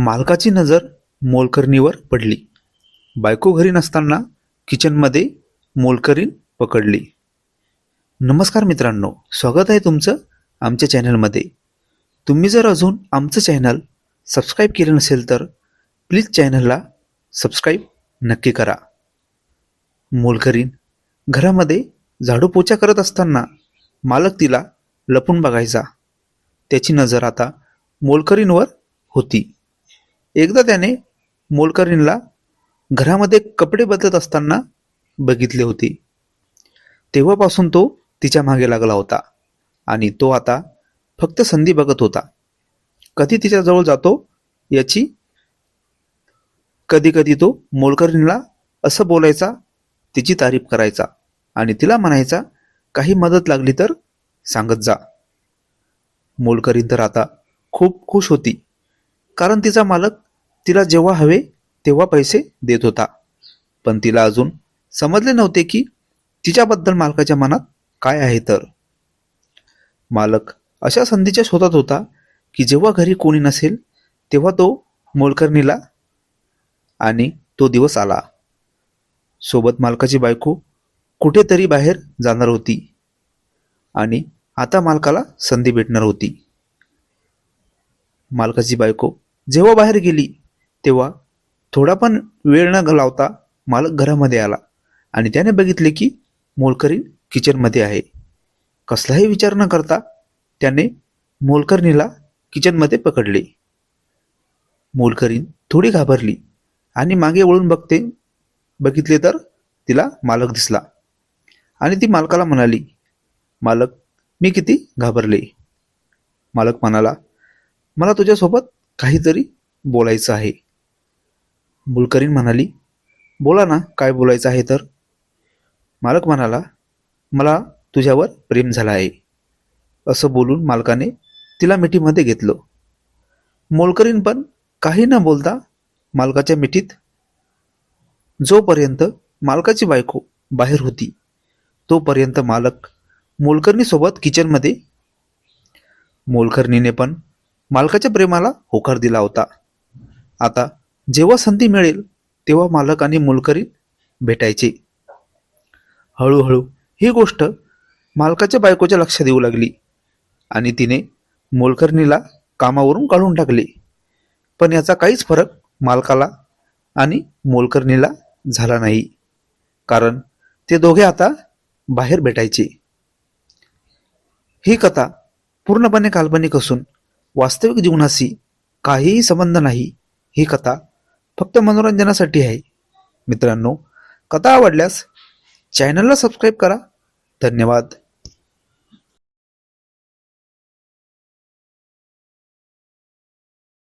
मालकाची नजर मोलकरणीवर पडली. बायको घरी नसताना किचनमध्ये मोलकरीण पकडली. नमस्कार मित्रांनो स्वागत आहे तुमचं आमच्या चॅनलमध्ये. तुम्ही जर अजून आमचं चॅनल सबस्क्राईब केलं नसेल तर प्लीज चॅनलला सबस्क्राईब नक्की करा. मोलकरीण घरामध्ये झाडू पोछा करत असताना मालक तिला लपून बघायचा. त्याची नजर आता मोलकरीणवर होती. एकदा त्याने मोलकरीणला घरामध्ये कपडे बदलत असताना बघितले होते. तेव्हापासून तो तिच्यामागे लागला होता आणि तो आता फक्त संधी बघत होता. कधी तिच्याजवळ जातो याची कधी कधी तो मोलकरीणला असं बोलायचा तिची तारीफ करायचा आणि तिला म्हणायचा काही मदत लागली तर सांगत जा. मोलकरीण तर आता खूप खुश होती कारण तिचा मालक तिला जेव्हा हवे तेव्हा पैसे देत होता. पण तिला अजून समजले नव्हते की तिच्याबद्दल मालकाच्या मनात काय आहे तर. मालक अशा संधीच्या शोधात होता की जेव्हा घरी कोणी नसेल तेव्हा तो मोलकर्णीला आणि तो दिवस आला. सोबत मालकाची बायको कुठेतरी बाहेर जाणार होती आणि आता मालकाला संधी भेटणार होती. मालकाची बायको जेव्हा बाहेर गेली तेव्हा थोडा पण वेळ न घालवता मालक घरामध्ये आला आणि त्याने बघितले की मोलकरीण किचनमध्ये आहे. कसलाही विचार न करता त्याने मोलकरणीला किचनमध्ये पकडले. मोलकरीण थोडी घाबरली आणि मागे वळून बघते बघितले तर तिला मालक दिसला. आणि ती मालकाला म्हणाली मालक मी किती घाबरले. मालक म्हणाला मला तुझ्यासोबत काहीतरी बोलायचं आहे. बुलकरीन म्हणाली बोला ना काय बोलायचं आहे तर? मालक म्हणाला मला तुझ्यावर प्रेम झालं आहे. असं बोलून मालकाने तिला मिठीमध्ये घेतलं. मोलकरीण पण काही न बोलता मालकाच्या मिठीत जोपर्यंत मालकाची बायको बाहेर होती तोपर्यंत मालक मोलकर्णीसोबत किचनमध्ये मोलकर्णीने पण मालकाच्या प्रेमाला होकार दिला होता. आता जेव्हा संधी मिळेल तेव्हा मालक आणि मोलकरी भेटायचे. हळूहळू ही गोष्ट मालकाच्या बायकोच्या लक्षात येऊ लागली आणि तिने मोलकरणीला कामावरून काढून टाकले. पण याचा काहीच फरक मालकाला आणि मोलकर्णीला झाला नाही. कारण ते दोघे आता बाहेर भेटायचे. ही कथा पूर्णपणे काल्पनिक असून वास्तविक जीवनाशी काहीही संबंध नाही. ही कथा फक्त मनोरंजनासाठी आहे. मित्रांनो कथा आवडल्यास चॅनलला सबस्क्राईब करा. धन्यवाद.